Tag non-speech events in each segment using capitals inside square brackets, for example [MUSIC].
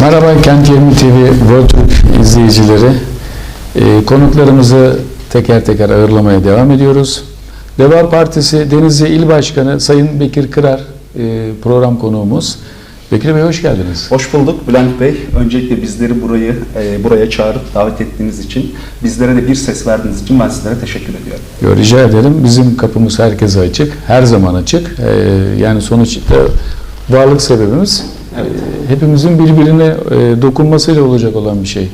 Merhaba Kent 20 TV World Türk izleyicileri. Ee, konuklarımızı teker teker ağırlamaya devam ediyoruz. Deva Partisi Denizli İl Başkanı Sayın Bekir Kırar e, program konuğumuz. Bekir Bey hoş geldiniz. Hoş bulduk Bülent Bey. Öncelikle bizleri burayı e, buraya çağırıp davet ettiğiniz için, bizlere de bir ses verdiğiniz için ben sizlere teşekkür ediyorum. Yo, Rica ederim. Bizim kapımız herkese açık. Her zaman açık. Ee, yani sonuçta varlık sebebimiz Evet. e, hepimizin birbirine e, dokunmasıyla olacak olan bir şey.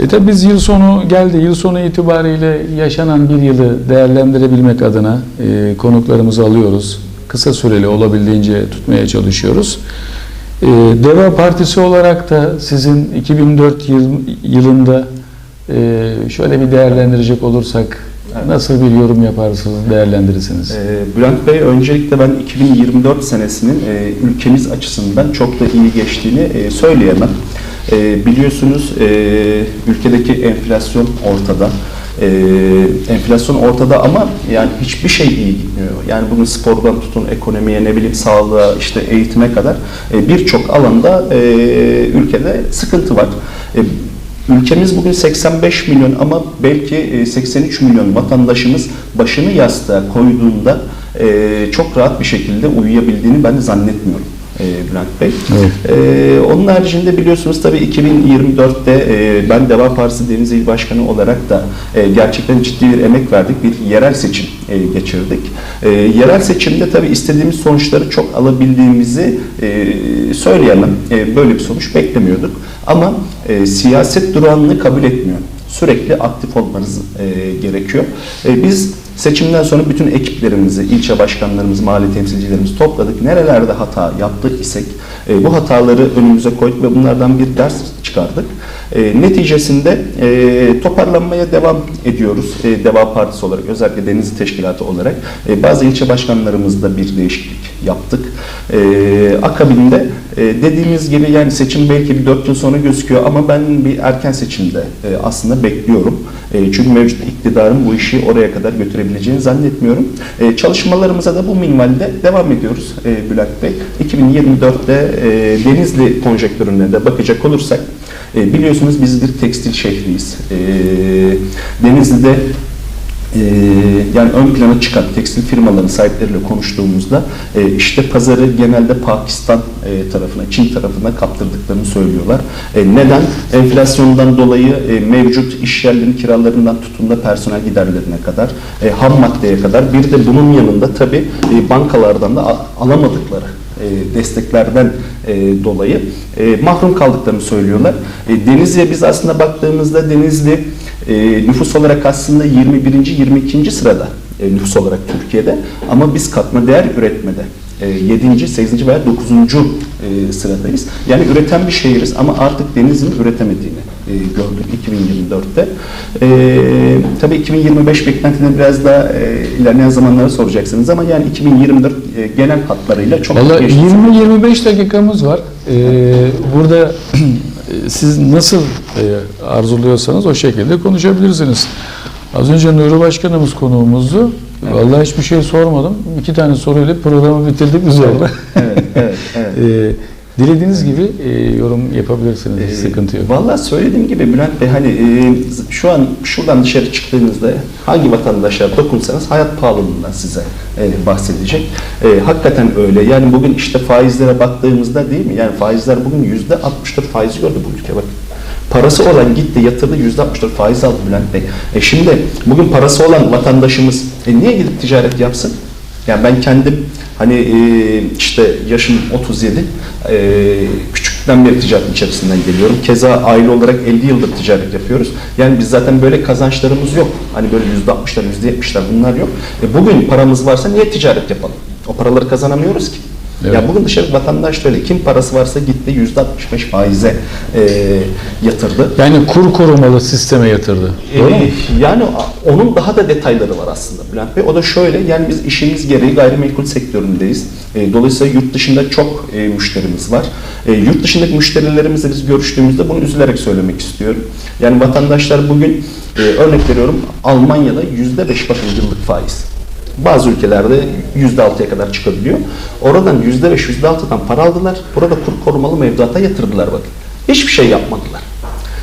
E tabi biz yıl sonu geldi. Yıl sonu itibariyle yaşanan bir yılı değerlendirebilmek adına e, konuklarımızı alıyoruz. Kısa süreli olabildiğince tutmaya çalışıyoruz. E, Deva Partisi olarak da sizin 2004 yıl, yılında e, şöyle bir değerlendirecek olursak Evet. Nasıl bir yorum yaparsınız, değerlendirirsiniz? E, Bülent Bey öncelikle ben 2024 senesinin e, ülkemiz açısından çok da iyi geçtiğini e, söyleyemem. E, biliyorsunuz ülkedeki enflasyon ortada. Enflasyon ortada ama yani hiçbir şey iyi gitmiyor. Yani bugün spordan tutun ekonomiye ne bileyim sağlığa işte eğitime kadar birçok alanda ülkede sıkıntı var. E, Ülkemiz bugün 85 milyon ama belki e, 83 milyon vatandaşımız başını yastığa koyduğunda e, çok rahat bir şekilde uyuyabildiğini ben zannetmiyorum. E, Bülent Bey. Evet. E, onun haricinde biliyorsunuz tabii 2024'te e, ben Deva Partisi Deniz İl Başkanı olarak da e, gerçekten ciddi bir emek verdik. Bir yerel seçim e, geçirdik. E, yerel seçimde tabii istediğimiz sonuçları çok alabildiğimizi e, söyleyemem. E, böyle bir sonuç beklemiyorduk. Ama e, siyaset durağını kabul etmiyor. Sürekli aktif olmanız e, gerekiyor. E, biz seçimden sonra bütün ekiplerimizi, ilçe başkanlarımız, mahalle temsilcilerimizi topladık. Nerelerde hata yaptık isek e, bu hataları önümüze koyduk ve bunlardan bir ders çıkardık. E, neticesinde e, toparlanmaya devam ediyoruz. E, Deva Partisi olarak, özellikle Denizli Teşkilatı olarak e, bazı ilçe başkanlarımızda bir değişiklik yaptık. E, akabinde e, dediğimiz gibi yani seçim belki bir 4 yıl sonra gözüküyor ama ben bir erken seçimde e, aslında bekliyorum. E, çünkü mevcut iktidarın bu işi oraya kadar götürebileceğini zannetmiyorum. E, çalışmalarımıza da bu minvalde devam ediyoruz Bülent Bey. 2024'te e, Denizli konjektörüne de bakacak olursak biliyorsunuz biz bir tekstil şehriyiz. E, Denizli'de e, yani ön plana çıkan tekstil firmaların sahipleriyle konuştuğumuzda e, işte pazarı genelde Pakistan e, tarafına, Çin tarafına kaptırdıklarını söylüyorlar. E, neden? Enflasyondan dolayı mevcut iş yerlerinin kiralarından tutun da personel giderlerine kadar, ham maddeye kadar bir de bunun yanında tabii bankalardan da alamadıkları desteklerden dolayı mahrum kaldıklarını söylüyorlar. E, Denizli'ye biz aslında baktığımızda Denizli e, nüfus olarak aslında 21. 22. sırada e, nüfus olarak Türkiye'de ama biz katma değer üretmede e, 7. 8. veya 9. e, sıradayız. Yani üreten bir şehiriz ama artık Denizli'nin üretemediğini e, gördük 2024'te. E, tabii 2025 beklentilerini biraz daha e, ilerleyen zamanlara soracaksınız ama yani 2024 e, genel hatlarıyla çok Valla geçti. 20-25 dakikamız var. Ee, burada [CLEARS THROAT] siz nasıl e, arzuluyorsanız o şekilde konuşabilirsiniz. Az önce Nuri Başkanımız konuğumuzdu. Evet. Vallahi hiçbir şey sormadım. İki tane soruyla programı bitirdik biz orada. Evet, evet, evet. Ee, [LAUGHS] dilediğiniz gibi e, yorum yapabilirsiniz. Ee, Sıkıntı yok. Vallahi söylediğim gibi Bülent Bey hani e, şu an şuradan dışarı çıktığınızda hangi vatandaşa dokunsanız hayat pahalılığından size e, bahsedecek. E, hakikaten öyle. Yani bugün işte faizlere baktığımızda değil mi? Yani faizler bugün yüzde 64 faizi gördü bu ülke bakın. Parası olan gitti yatırdı yüzde 64 faiz aldı Bülent Bey. E şimdi bugün parası olan vatandaşımız e, niye gidip ticaret yapsın? Yani ben kendim hani e, işte yaşım 37, e, küçükten beri ticaret içerisinden geliyorum. Keza aile olarak 50 yıldır ticaret yapıyoruz. Yani biz zaten böyle kazançlarımız yok. Hani böyle %60'lar, %70'ler bunlar yok. E, bugün paramız varsa niye ticaret yapalım? O paraları kazanamıyoruz ki. Evet. Ya bugün dışarı vatandaş da öyle. Kim parası varsa gitti %65 faize e, yatırdı. Yani kur korumalı sisteme yatırdı. Doğru mu? Yani onun daha da detayları var aslında Bülent Bey. O da şöyle, yani biz işimiz gereği gayrimenkul sektöründeyiz. Ee, dolayısıyla yurt dışında çok e, müşterimiz var. E, yurt dışındaki müşterilerimizle biz görüştüğümüzde bunu üzülerek söylemek istiyorum. Yani vatandaşlar bugün, e, örnek veriyorum, Almanya'da yüzde beş bakın yıllık faiz. Bazı ülkelerde yüzde altıya kadar çıkabiliyor. Oradan yüzde beş, yüzde altıdan para aldılar. Burada kur korumalı mevduata yatırdılar bakın. Hiçbir şey yapmadılar.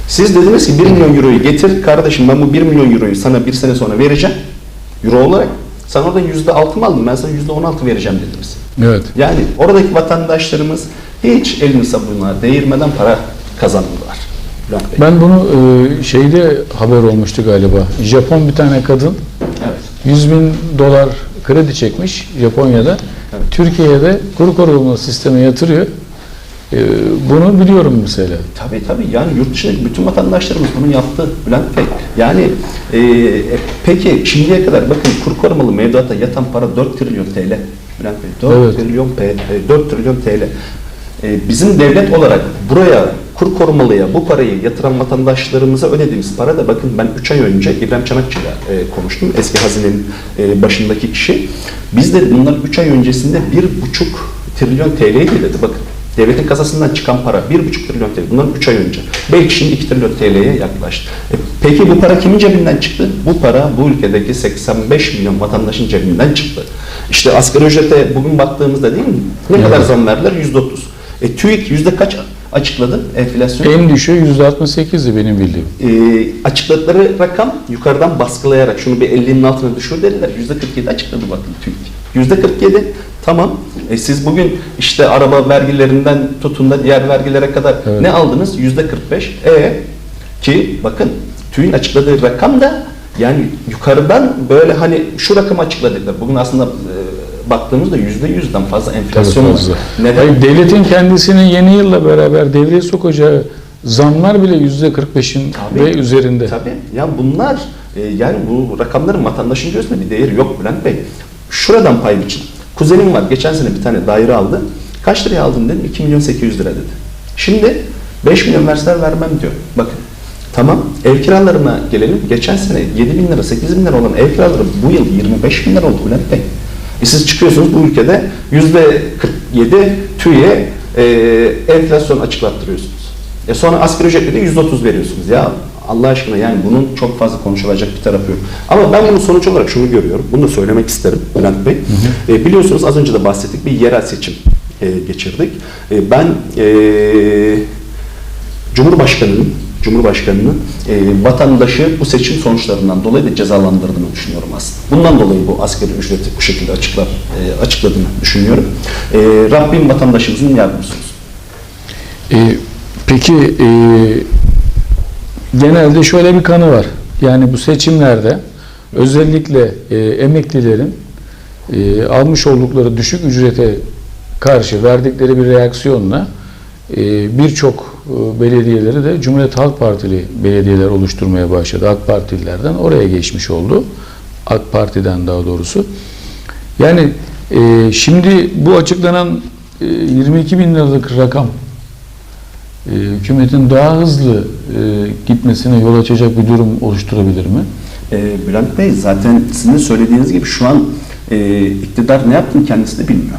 Siz dediniz ki 1 milyon euroyu getir kardeşim ben bu 1 milyon euroyu sana bir sene sonra vereceğim. Euro olarak. Sen oradan %6 mı aldın ben sana %16 vereceğim dediniz. Evet. Yani oradaki vatandaşlarımız hiç elini sabunluğa değirmeden para kazandılar. Ben bunu e, şeyde haber olmuştu galiba. Japon bir tane kadın. 100 bin dolar kredi çekmiş Japonya'da. Evet. Türkiye'de kuru koruma sisteme yatırıyor. E, bunu biliyorum mesela. Tabii tabii yani yurt dışındaki bütün vatandaşlarımız bunu yaptı Bülent Bey. Yani e, e, peki şimdiye kadar bakın kur korumalı mevduata yatan para 4 trilyon TL. Bülent Bey 4 Evet. trilyon P, e, 4 trilyon TL. E, bizim devlet olarak buraya kur korumalıya bu parayı yatıran vatandaşlarımıza ödediğimiz para da bakın ben 3 ay önce İbrahim Çanakçı'yla e, konuştum. Eski hazinenin e, başındaki kişi. Biz de bunlar 3 ay öncesinde 1,5 trilyon TL'ydi dedi bakın. Devletin kasasından çıkan para 1,5 trilyon TL. Bundan 3 ay önce. Belki şimdi 2 trilyon TL'ye yaklaştı. E, peki bu para kimin cebinden çıktı? Bu para bu ülkedeki 85 milyon vatandaşın cebinden çıktı. İşte asgari ücrete bugün baktığımızda değil mi? Ne kadar Evet. zam verdiler? %30. E, TÜİK yüzde kaç açıkladı enflasyon? En düşüğü %68'di benim bildiğim. e, açıkladıkları rakam yukarıdan baskılayarak şunu bir 50'nin altına düşür dediler. %47 açıkladı bakın TÜİK. %47 tamam. E, siz bugün işte araba vergilerinden tutun da diğer vergilere kadar Evet. ne aldınız? %45. E ki bakın TÜİK'in açıkladığı rakam da yani yukarıdan böyle hani şu rakamı açıkladılar. Bugün aslında baktığımızda %100'den fazla enflasyon var. Neden? Hayır, devletin kendisinin yeni yılla beraber devreye sokacağı zamlar bile %45'in Tabii. ve üzerinde. Tabii. Ya bunlar e, yani bu rakamların vatandaşın gözünde bir değeri yok Bülent Bey. Şuradan pay biçin. Kuzenim var. Geçen sene bir tane daire aldı. Kaç liraya aldın dedim. 2 milyon 800 lira dedi. Şimdi 5 milyon verseler vermem diyor. Bakın. Tamam. Ev kiralarına gelelim. Geçen sene 7 bin lira, 8 bin lira olan ev kiraları bu yıl 25 bin lira oldu Bülent Bey. E siz çıkıyorsunuz bu ülkede %47 TÜİ'ye e, enflasyon açıklattırıyorsunuz. E sonra asgari ücretle de %30 veriyorsunuz. Ya Allah aşkına yani bunun çok fazla konuşulacak bir tarafı yok. Ama ben bunun sonuç olarak şunu görüyorum. Bunu da söylemek isterim Bülent Bey. E, biliyorsunuz az önce de bahsettik bir yerel seçim e, geçirdik. E, ben e, Cumhurbaşkanı'nın Cumhurbaşkanı'nın e, vatandaşı bu seçim sonuçlarından dolayı da cezalandırdığını düşünüyorum aslında. Bundan dolayı bu asgari ücreti bu şekilde açıklar, e, açıkladığını düşünüyorum. E, Rabbim vatandaşımızın yardımcısı olsun. E, peki e, genelde şöyle bir kanı var. Yani bu seçimlerde özellikle e, emeklilerin e, almış oldukları düşük ücrete karşı verdikleri bir reaksiyonla e, birçok belediyeleri de Cumhuriyet Halk Partili belediyeler oluşturmaya başladı. AK Partililerden oraya geçmiş oldu. AK Parti'den daha doğrusu. Yani e, şimdi bu açıklanan e, 22 bin liralık rakam e, hükümetin daha hızlı e, gitmesine yol açacak bir durum oluşturabilir mi? E, Bülent Bey zaten sizin söylediğiniz gibi şu an e, iktidar ne yaptığını kendisi de bilmiyor.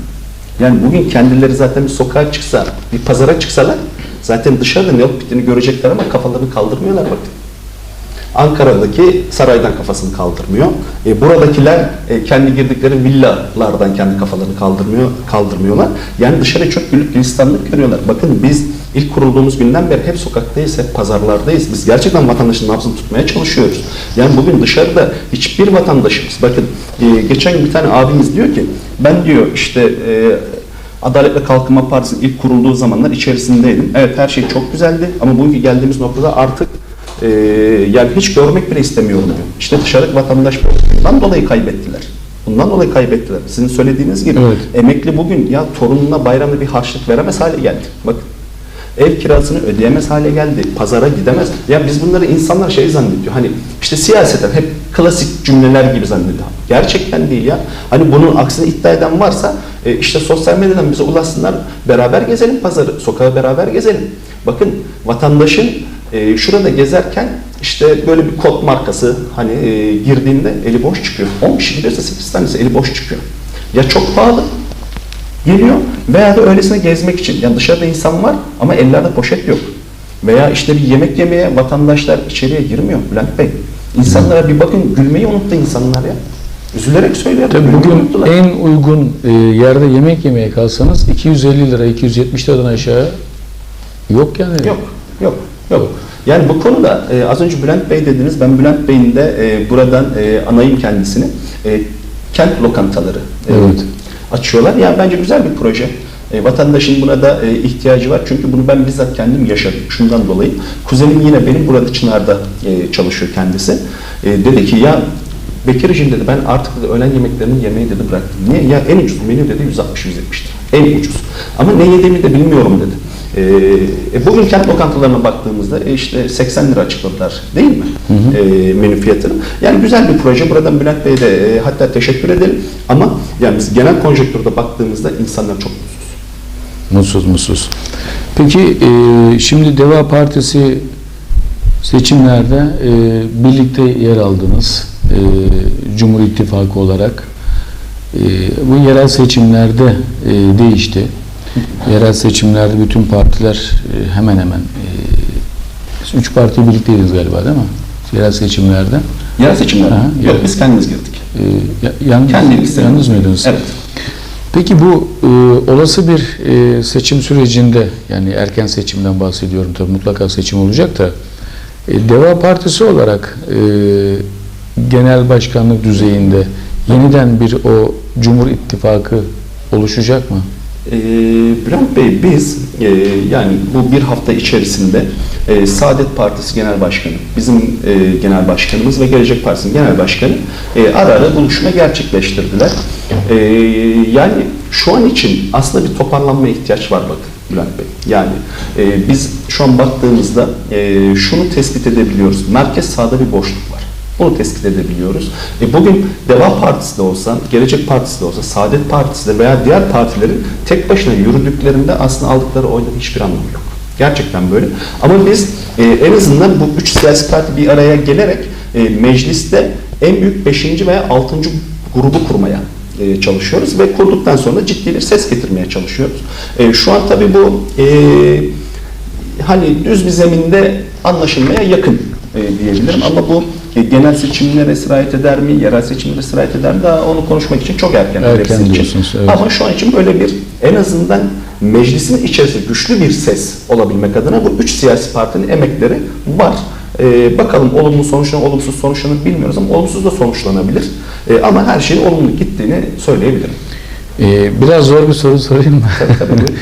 Yani bugün kendileri zaten bir sokağa çıksa, bir pazara çıksalar zaten dışarıda ne olup bittiğini görecekler ama kafalarını kaldırmıyorlar bakın. Ankara'daki saraydan kafasını kaldırmıyor. E, buradakiler e, kendi girdikleri villalardan kendi kafalarını kaldırmıyor, kaldırmıyorlar. Yani dışarı çok güllük gülistanlık görüyorlar. Bakın biz ilk kurulduğumuz günden beri hep sokaktayız, hep pazarlardayız. Biz gerçekten vatandaşın nabzını tutmaya çalışıyoruz. Yani bugün dışarıda hiçbir vatandaşımız, bakın e, geçen bir tane abimiz diyor ki, ben diyor işte e, Adalet ve Kalkınma Partisi'nin ilk kurulduğu zamanlar içerisindeydim. Evet her şey çok güzeldi ama bugünkü geldiğimiz noktada artık ee, yani hiç görmek bile istemiyorum diyor. İşte dışarı vatandaş bundan dolayı kaybettiler. Bundan dolayı kaybettiler. Sizin söylediğiniz gibi Evet. emekli bugün ya torununa bayramda bir harçlık veremez hale geldi. Bakın ev kirasını ödeyemez hale geldi. Pazara gidemez. Ya biz bunları insanlar şey zannediyor. Hani işte siyaseten hep klasik cümleler gibi zannediyor. Gerçekten değil ya. Hani bunun aksine iddia eden varsa e, işte sosyal medyadan bize ulaşsınlar. Beraber gezelim pazarı. Sokağa beraber gezelim. Bakın vatandaşın e, şurada gezerken işte böyle bir kod markası hani e, girdiğinde eli boş çıkıyor. 10 kişi gidiyorsa 8 tanesi eli boş çıkıyor. Ya çok pahalı geliyor veya da öylesine gezmek için. Yani dışarıda insan var ama ellerde poşet yok. Veya işte bir yemek yemeye vatandaşlar içeriye girmiyor Bülent Bey. İnsanlara bir bakın gülmeyi unuttu insanlar ya. Üzülerek söylüyorum. Tabii bugün en uygun e, yerde yemek yemeye kalsanız 250 lira, 270 liradan aşağı yok yani. Yok. Yok, yok. Yani bu konuda e, az önce Bülent Bey dediniz. Ben Bülent Bey'in de e, buradan e, anayım kendisini. E, kent lokantaları e, Evet. açıyorlar. Yani bence güzel bir proje. E, vatandaşın buna da e, ihtiyacı var. Çünkü bunu ben bizzat kendim yaşadım. Şundan dolayı. Kuzenim yine benim burada Çınar'da e, çalışıyor kendisi. E, dedi ki ya Bekir'cim dedi ben artık dedi, öğlen yemeklerini yemeyi dedi bıraktım. Niye? Ya en ucuz menü dedi 160-170 lira. En ucuz. Ama ne yediğimi de bilmiyorum dedi. E, e, bugün kent lokantalarına baktığımızda e, işte 80 lira açıkladılar değil mi? E, menü fiyatını. Yani güzel bir proje. Buradan Bülent Bey'e de e, hatta teşekkür edelim. Ama yani biz genel konjonktürde baktığımızda insanlar çok mutsuz. Mutsuz mutsuz. Peki e, şimdi Deva Partisi seçimlerde e, birlikte yer aldınız. E, Cumhur İttifakı olarak. E, bu yerel seçimlerde e, değişti. Yerel seçimlerde bütün partiler e, hemen hemen e, üç parti birlikteydiniz galiba değil mi? Yerel seçimlerde. Yerel seçimler. Ha, Yok yerel. biz kendimiz girdik. E, ya- yalnız, Kendimiz. yalnız mıydınız? Evet. Peki bu e, olası bir e, seçim sürecinde yani erken seçimden bahsediyorum tabii mutlaka seçim olacak da e, Deva Partisi olarak e, genel başkanlık düzeyinde yeniden bir o Cumhur İttifakı oluşacak mı? Ee, Bülent Bey biz e, yani bu bir hafta içerisinde e, Saadet Partisi Genel Başkanı, bizim e, Genel Başkanımız ve Gelecek Partisi'nin Genel Başkanı e, ara ara buluşma gerçekleştirdiler. E, yani şu an için aslında bir toparlanmaya ihtiyaç var bakın Bülent Bey. Yani e, biz şu an baktığımızda e, şunu tespit edebiliyoruz. Merkez sağda bir boşluk var. Bunu tespit edebiliyoruz. E bugün Deva Partisi de olsa, Gelecek Partisi de olsa, Saadet Partisi de veya diğer partilerin tek başına yürüdüklerinde aslında aldıkları oyların hiçbir anlamı yok. Gerçekten böyle. Ama biz e, en azından bu üç siyasi parti bir araya gelerek e, mecliste en büyük beşinci veya altıncı grubu kurmaya e, çalışıyoruz ve kurduktan sonra ciddi bir ses getirmeye çalışıyoruz. E, şu an tabii bu e, hani düz bir zeminde anlaşılmaya yakın e, diyebilirim ama bu genel seçimlere sirayet eder mi, yerel seçimlere sirayet eder mi daha onu konuşmak için çok erken. Erken hepsi için. diyorsunuz, evet. Ama şu an için böyle bir en azından meclisin içerisinde güçlü bir ses olabilmek adına bu üç siyasi partinin emekleri var. E, bakalım olumlu sonuçlanır, olumsuz sonuçlanır bilmiyoruz ama olumsuz da sonuçlanabilir. E, ama her şeyin olumlu gittiğini söyleyebilirim. E, biraz zor bir soru sorayım mı? Tabii, tabii.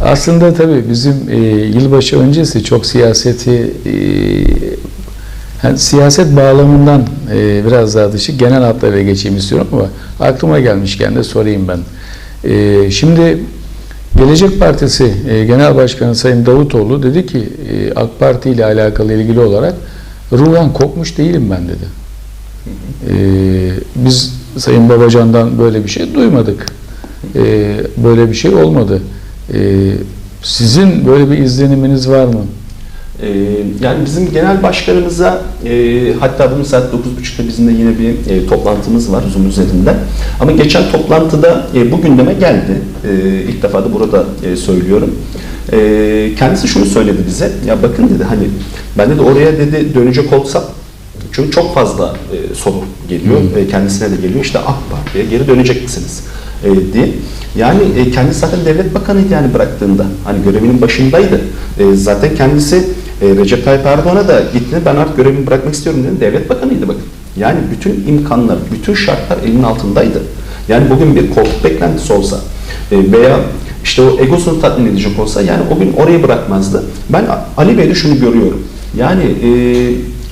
[LAUGHS] Aslında tabii bizim e, yılbaşı öncesi çok siyaseti e, yani siyaset bağlamından e, biraz daha dışı genel hatlarıyla geçeyim istiyorum ama aklıma gelmişken de sorayım ben. E, şimdi Gelecek Partisi e, Genel Başkanı Sayın Davutoğlu dedi ki e, AK Parti ile alakalı ilgili olarak ruhen kopmuş değilim ben dedi. E, biz Sayın Babacan'dan böyle bir şey duymadık. E, böyle bir şey olmadı. E, sizin böyle bir izleniminiz var mı? Ee, yani bizim genel başkanımıza e, hatta bugün saat 9.30'da bizim de yine bir e, toplantımız var Zoom üzerinde. Ama geçen toplantıda e, bu gündeme geldi. E, ilk defa da burada e, söylüyorum. E, kendisi şunu söyledi bize. Ya bakın dedi hani ben de oraya dedi dönecek olsam çünkü çok fazla e, soru geliyor ve kendisine de geliyor. İşte AK Parti'ye geri dönecek misiniz? E, diye. Yani e, kendisi zaten devlet bakanıydı yani bıraktığında. Hani görevinin başındaydı. E, zaten kendisi e, Recep Tayyip Erdoğan'a da gitti ben artık görevimi bırakmak istiyorum dedi. Devlet bakanıydı bakın. Yani bütün imkanlar, bütün şartlar elinin altındaydı. Yani bugün bir koltuk beklentisi olsa e, veya işte o egosunu tatmin edecek olsa yani o gün orayı bırakmazdı. Ben Ali Bey'de şunu görüyorum. Yani e,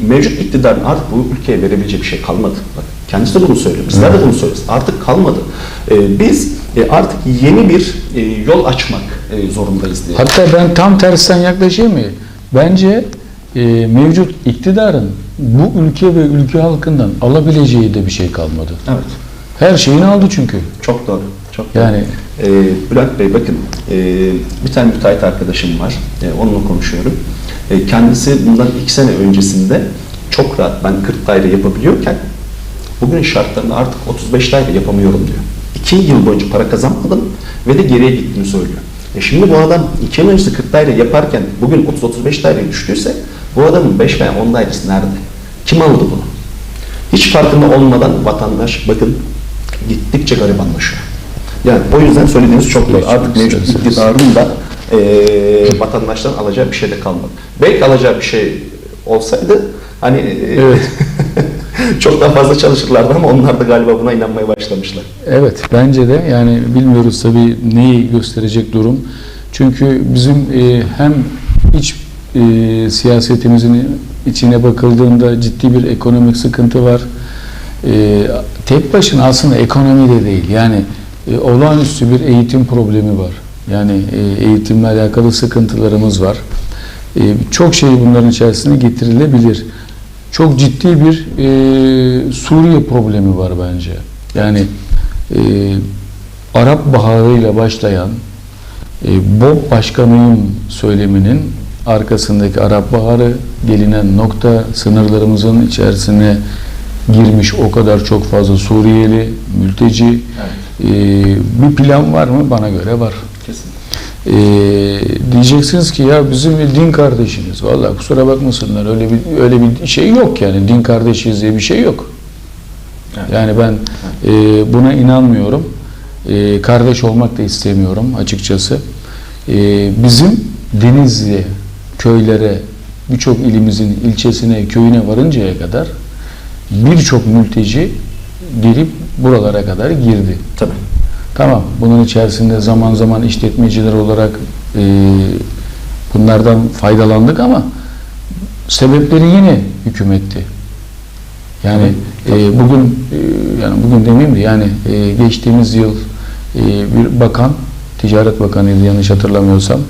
mevcut iktidarın artık bu ülkeye verebileceği bir şey kalmadı. Bak, kendisi de bunu söylüyor. Bizler de bunu söylüyoruz. Artık kalmadı. E, biz e, artık yeni bir e, yol açmak e, zorundayız diye. Hatta ben tam tersten yaklaşayım mı? Bence e, mevcut iktidarın bu ülke ve ülke halkından alabileceği de bir şey kalmadı. Evet. Her şeyini aldı çünkü. Çok doğru. Çok doğru. Yani Ee, Bülent Bey bakın e, bir tane müteahhit arkadaşım var. E, onunla konuşuyorum. E, kendisi bundan iki sene öncesinde çok rahat ben 40 daire yapabiliyorken bugün şartlarında artık 35 daire yapamıyorum diyor. İki yıl boyunca para kazanmadım ve de geriye gittiğini söylüyor. E şimdi bu adam iki yıl öncesi 40 daire yaparken bugün 30-35 daire düştüyse bu adamın 5 veya 10 dairesi nerede? Kim aldı bunu? Hiç farkında olmadan vatandaş bakın gittikçe garibanlaşıyor. Yani o yüzden söylediğiniz çok doğru. Artık mevcut iktidarın da e, vatandaştan alacağı bir şey de kalmadı. Belki alacağı bir şey olsaydı hani e, Evet. [LAUGHS] [LAUGHS] çok daha fazla çalışırlardı ama onlar da galiba buna inanmaya başlamışlar. Evet bence de yani bilmiyoruz tabii neyi gösterecek durum. Çünkü bizim e, hem iç e, siyasetimizin içine bakıldığında ciddi bir ekonomik sıkıntı var. E, tek başına aslında ekonomi de değil. Yani e, olağanüstü bir eğitim problemi var. Yani e, eğitimle alakalı sıkıntılarımız var. E, çok şey bunların içerisine getirilebilir. Çok ciddi bir e, Suriye problemi var bence. Yani e, Arap Baharı'yla başlayan e, Bob Başkanıyım söyleminin arkasındaki Arap Baharı gelinen nokta sınırlarımızın içerisine girmiş o kadar çok fazla Suriyeli, mülteci e, bir plan var mı? Bana göre var. Kesin. Ee, diyeceksiniz ki ya bizim din kardeşiniz. Vallahi kusura bakmasınlar öyle bir öyle bir şey yok yani din kardeşiyiz diye bir şey yok. Evet. Yani ben e, buna inanmıyorum. E, kardeş olmak da istemiyorum açıkçası. E, bizim Denizli köylere birçok ilimizin ilçesine köyüne varıncaya kadar birçok mülteci gelip buralara kadar girdi. Tabii. Tamam. Bunun içerisinde zaman zaman işletmeciler olarak e, bunlardan faydalandık ama sebepleri yine hükümetti. Yani e, bugün e, yani bugün demeyeyim de yani e, geçtiğimiz yıl e, bir bakan Ticaret Bakanıydı yanlış hatırlamıyorsam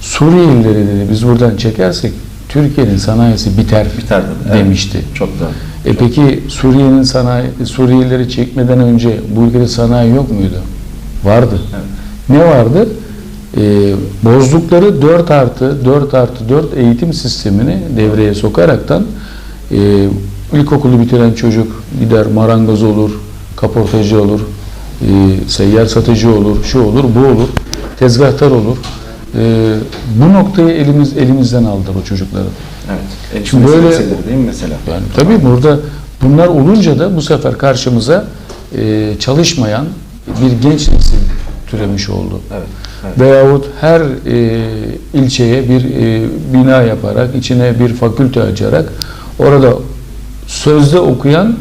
Suriyelileri dedi biz buradan çekersek Türkiye'nin sanayisi biter, Biter dedi. Evet. demişti. Çok doğru. E peki Suriye'nin sanayi, Suriyelileri çekmeden önce bu ülkede sanayi yok muydu? Vardı. Evet. Ne vardı? E, bozdukları 4 artı 4 artı 4 eğitim sistemini devreye sokaraktan e, ilkokulu bitiren çocuk gider marangoz olur, kaportacı olur, e, seyyar satıcı olur, şu olur, bu olur, tezgahtar olur. E, bu noktayı elimiz elimizden aldılar o çocukları. Evet. En Şimdi böyle değil mi mesela? Yani tabii burada bunlar olunca da bu sefer karşımıza e, çalışmayan bir genç nesil türemiş oldu. Evet. evet. Veyahut her e, ilçeye bir e, bina yaparak, içine bir fakülte açarak orada sözde okuyan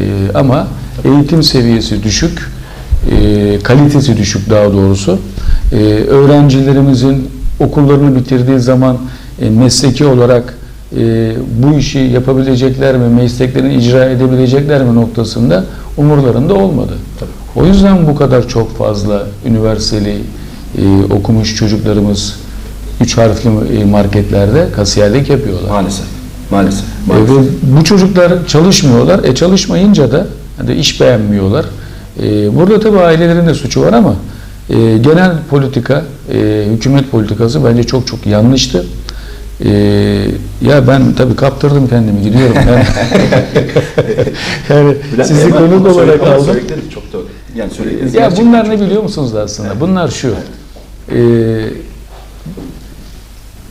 e, ama eğitim seviyesi düşük, e, kalitesi düşük daha doğrusu. E, öğrencilerimizin okullarını bitirdiği zaman e, mesleki olarak e, bu işi yapabilecekler mi, mesleklerini icra edebilecekler mi noktasında umurlarında olmadı. O yüzden bu kadar çok fazla üniversiteli e, okumuş çocuklarımız üç harfli e, marketlerde kasiyerlik yapıyorlar. Maalesef. Maalesef. E, Maalesef. ve bu çocuklar çalışmıyorlar. E çalışmayınca da hani iş beğenmiyorlar. E, burada tabii ailelerin de suçu var ama e, genel politika, e, hükümet politikası bence çok çok yanlıştı. E, ya ben tabii kaptırdım kendimi gidiyorum. [LAUGHS] Yani, [LAUGHS] yani sizi konuk onu olarak aldım. Yani söyledikleriniz Ya bunlar ne biliyor musunuz aslında? Bunlar şu. Ee,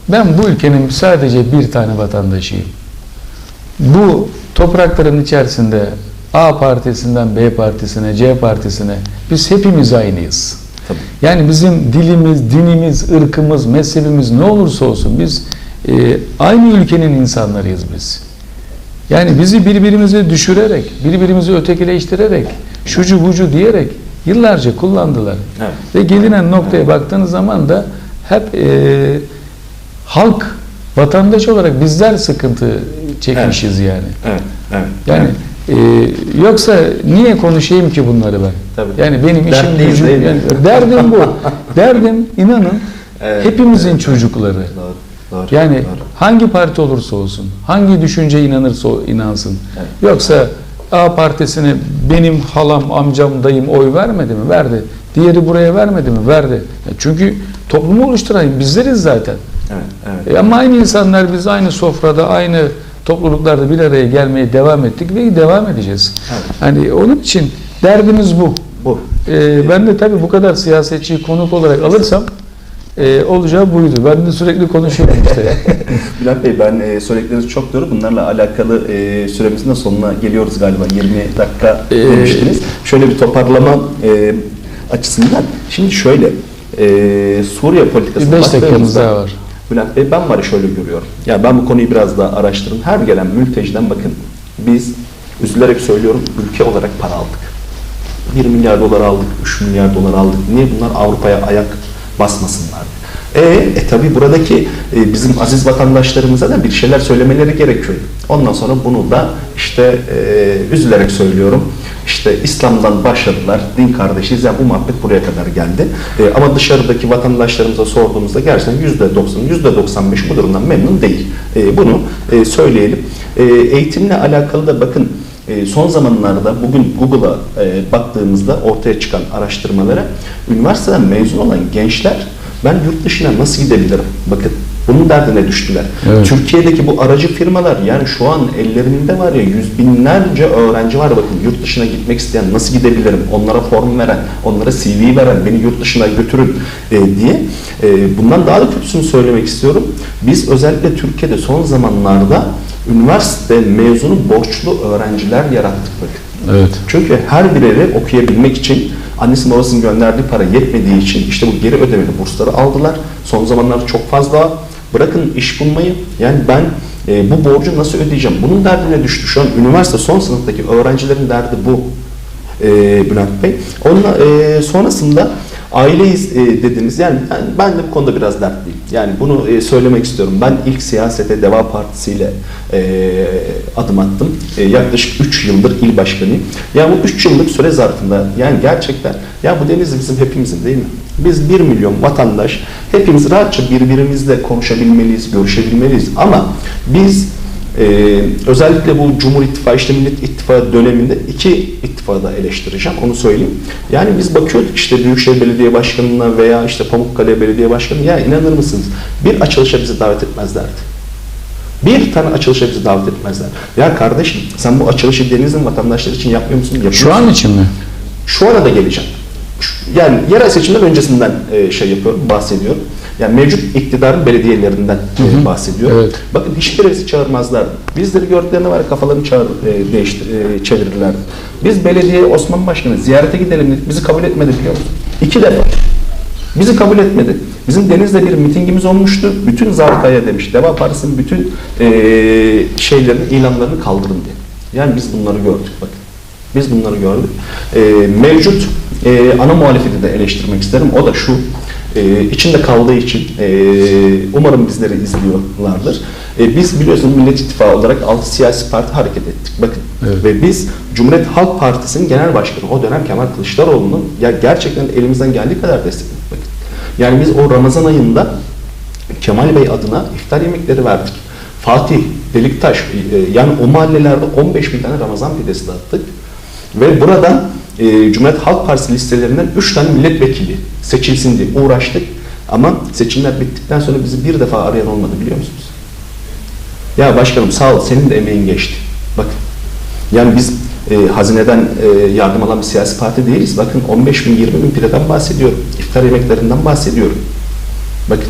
ben bu ülkenin sadece bir tane vatandaşıyım. Bu toprakların içerisinde A partisinden B partisine, C partisine biz hepimiz aynıyız. Tabii. Yani bizim dilimiz, dinimiz, ırkımız, mezhebimiz ne olursa olsun biz e, aynı ülkenin insanlarıyız biz. Yani bizi birbirimize düşürerek, birbirimizi ötekileştirerek, şucu bucu diyerek yıllarca kullandılar. Evet. Ve gelinen noktaya baktığınız zaman da hep e, halk, vatandaş olarak bizler sıkıntı çekmişiz yani. Evet. Evet. Yani e, yoksa niye konuşayım ki bunları ben? Tabii. Yani benim işim Dertliyiz gücüm, değil mi? yani derdim bu. [LAUGHS] derdim inanın Evet, hepimizin evet. çocukları. Doğru. Doğru. Yani doğru. hangi parti olursa olsun, hangi düşünce inanırsa inansın. Evet. Yoksa A partisine benim halam, amcam, dayım oy vermedi mi? Verdi. Diğeri buraya vermedi mi? Verdi. Çünkü toplumu oluşturan bizleriz zaten. Evet. Evet. E ama aynı insanlar biz aynı sofrada, aynı topluluklarda bir araya gelmeye devam ettik ve devam edeceğiz. Evet. Hani onun için derdimiz bu. Bu. E, ben de tabii bu kadar siyasetçiyi konuk olarak alırsam e, olacağı buydu. Ben de sürekli konuşuyorum işte. [LAUGHS] Bülent Bey ben e, söyledikleriniz çok doğru. Bunlarla alakalı e, süremizin de sonuna geliyoruz galiba. 20 dakika Ee, demiştiniz. Şöyle bir toparlama e, açısından. Şimdi şöyle e, Suriye politikasına Bir beş dakikamız baktığımızda daha var. Bülent Bey ben var şöyle görüyorum. Yani ben bu konuyu biraz daha araştırdım. Her gelen mülteciden bakın biz üzülerek söylüyorum ülke olarak para aldık. 1 milyar dolar aldık, 3 milyar dolar aldık. Niye bunlar Avrupa'ya ayak basmasınlar? E, e tabi buradaki e, bizim aziz vatandaşlarımıza da bir şeyler söylemeleri gerekiyor. Ondan sonra bunu da işte e, üzülerek söylüyorum. İşte İslam'dan başladılar, din kardeşiyiz. Yani bu muhabbet buraya kadar geldi. E, ama dışarıdaki vatandaşlarımıza sorduğumuzda gerçekten %90, %95 bu durumdan memnun değil. E, bunu e, söyleyelim. E, eğitimle alakalı da bakın e, son zamanlarda bugün Google'a e, baktığımızda ortaya çıkan araştırmalara üniversiteden mezun olan gençler ben yurt dışına nasıl gidebilirim? Bakın bunun derdine düştüler. Evet. Türkiye'deki bu aracı firmalar yani şu an ellerinde var ya yüz binlerce öğrenci var bakın yurt dışına gitmek isteyen nasıl gidebilirim? Onlara form veren, onlara CV veren, beni yurt dışına götürün e, diye. E, bundan daha da kötüsünü söylemek istiyorum. Biz özellikle Türkiye'de son zamanlarda üniversite mezunu borçlu öğrenciler yarattık bakın. Evet. Çünkü her bireri okuyabilmek için annesi babasının gönderdiği para yetmediği için işte bu geri ödemeli bursları aldılar. Son zamanlarda çok fazla. Bırakın iş bulmayı. Yani ben e, bu borcu nasıl ödeyeceğim? Bunun derdine düştü. Şu an üniversite son sınıftaki öğrencilerin derdi bu. E, Bülent Bey. Onunla e, sonrasında aileyiz e, dediniz. Yani ben, ben de bu konuda biraz dertliyim. Yani bunu e, söylemek istiyorum. Ben ilk siyasete Deva Partisi ile e, adım attım. E, yaklaşık 3 yıldır il başkanıyım. Yani bu 3 yıllık süre zarfında yani gerçekten ya bu Denizli bizim hepimizin değil mi? Biz 1 milyon vatandaş hepimiz rahatça birbirimizle konuşabilmeliyiz, görüşebilmeliyiz. Ama biz ee, özellikle bu Cumhur İttifakı, işte Millet İttifakı döneminde iki ittifakı da eleştireceğim, onu söyleyeyim. Yani biz bakıyorduk işte Büyükşehir Belediye Başkanı'na veya işte Pamukkale Belediye Başkanı'na, ya inanır mısınız bir açılışa bizi davet etmezlerdi. Bir tane açılışa bizi davet etmezler. Ya kardeşim sen bu açılışı Deniz'in vatandaşları için yapmıyor musun? Yapıyorsun. Şu an için mi? Şu ana da geleceğim. Yani yerel seçimler öncesinden e, şey yapıyorum, bahsediyorum. Yani mevcut iktidarın belediyelerinden e, bahsediyorum. Evet. Bakın hiçbirisi çağırmazlar. Bizleri gördüklerine var kafalarını çağır, e, değiştir, e, çevirirler. Biz belediye Osman Başkanı ziyarete gidelim dedik. Bizi kabul etmedi biliyor musun? İki defa. Bizi kabul etmedi. Bizim Deniz'de bir mitingimiz olmuştu. Bütün zabıtaya demiş. Deva Partisi'nin bütün e, şeylerini, ilanlarını kaldırın diye. Yani biz bunları gördük bakın. Biz bunları gördük. E, mevcut e, ana muhalefeti de eleştirmek isterim. O da şu. E, içinde kaldığı için e, umarım bizleri izliyorlardır. E, biz biliyorsunuz Millet İttifakı olarak altı siyasi parti hareket ettik. Bakın. Evet. Ve biz Cumhuriyet Halk Partisi'nin genel başkanı o dönem Kemal Kılıçdaroğlu'nu ya gerçekten elimizden geldiği kadar destekledik. Bakın. Yani biz o Ramazan ayında Kemal Bey adına iftar yemekleri verdik. Fatih, Deliktaş e, yani o mahallelerde 15 bin tane Ramazan pidesi dağıttık. Ve burada e, Cumhuriyet Halk Partisi listelerinden 3 tane milletvekili seçilsin diye uğraştık. Ama seçimler bittikten sonra bizi bir defa arayan olmadı biliyor musunuz? Ya başkanım sağ ol senin de emeğin geçti. Bakın yani biz e, hazineden e, yardım alan bir siyasi parti değiliz. Bakın 15 bin 20 bin pideden bahsediyorum. İftar yemeklerinden bahsediyorum. Bakın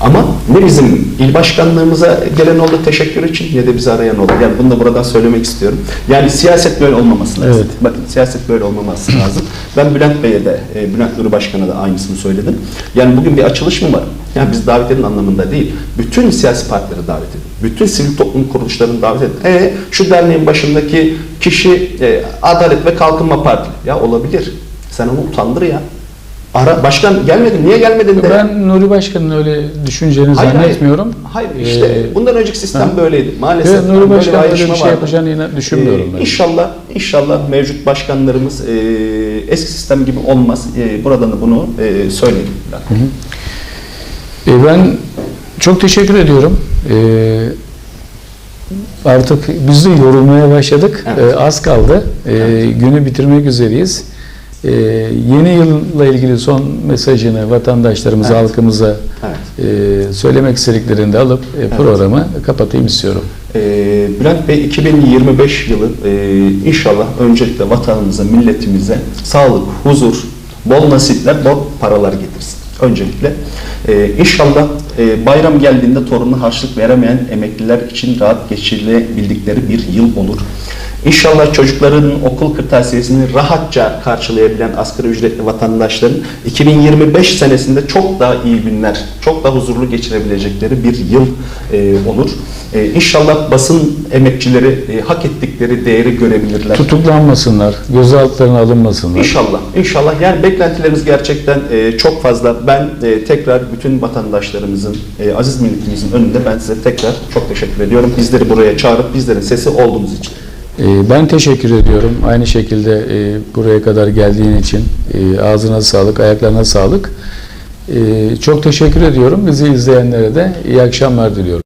ama ne bizim il başkanlığımıza gelen oldu teşekkür için ne de bizi arayan oldu. Yani bunu da buradan söylemek istiyorum. Yani siyaset böyle olmaması lazım. Evet. Bakın siyaset böyle olmaması lazım. Ben Bülent Bey'e de, e, Bülent Nuri Başkan'a da aynısını söyledim. Yani bugün bir açılış mı var? Yani biz davet edin anlamında değil. Bütün siyasi partileri davet edin. Bütün sivil toplum kuruluşlarını davet edin. E şu derneğin başındaki kişi e, Adalet ve Kalkınma Partili. Ya olabilir. Sen onu utandır ya. Ara, başkan gelmedin, niye gelmedin de. Ben Nuri Başkan'ın öyle düşüneceğini Hayır, zannetmiyorum. Hayır, hayır işte Ee, bundan önceki sistem ha. böyleydi. Maalesef Evet, Nuri böyle Başkan öyle bir şey vardı. yapacağını inan- düşünmüyorum Ee, ben. İnşallah, inşallah mevcut başkanlarımız e, eski sistem gibi olmaz. E, buradan da bunu e, söyleyeyim. E, ben çok teşekkür ediyorum. E, artık biz de yorulmaya başladık. Evet. E, az kaldı. E, Günü bitirmek üzereyiz. E, yeni yılla ilgili son mesajını vatandaşlarımıza, Evet. halkımıza Evet. e, söylemek istediklerini de alıp e, programı kapatayım istiyorum. E, Bülent Bey 2025 yılı e, inşallah öncelikle vatanımıza, milletimize sağlık, huzur, bol nasipler, bol paralar getirsin. Öncelikle e, inşallah e, bayram geldiğinde torununa harçlık veremeyen emekliler için rahat geçiribildikleri bir yıl olur. İnşallah çocukların okul kırtasiyesini rahatça karşılayabilen asgari ücretli vatandaşların 2025 senesinde çok daha iyi günler, çok daha huzurlu geçirebilecekleri bir yıl e, olur. E, İnşallah basın emekçileri e, hak ettikleri değeri görebilirler. Tutuklanmasınlar, gözaltlarına alınmasınlar. İnşallah. İnşallah. Yani beklentilerimiz gerçekten e, çok fazla. Ben e, tekrar bütün vatandaşlarımızın, e, aziz milletimizin önünde ben size tekrar çok teşekkür ediyorum. Bizleri buraya çağırıp bizlerin sesi olduğumuz için. Ee, Ben teşekkür ediyorum. Aynı şekilde e, buraya kadar geldiğin için e, ağzına sağlık, ayaklarına sağlık. E, Çok teşekkür ediyorum. Bizi izleyenlere de iyi akşamlar diliyorum.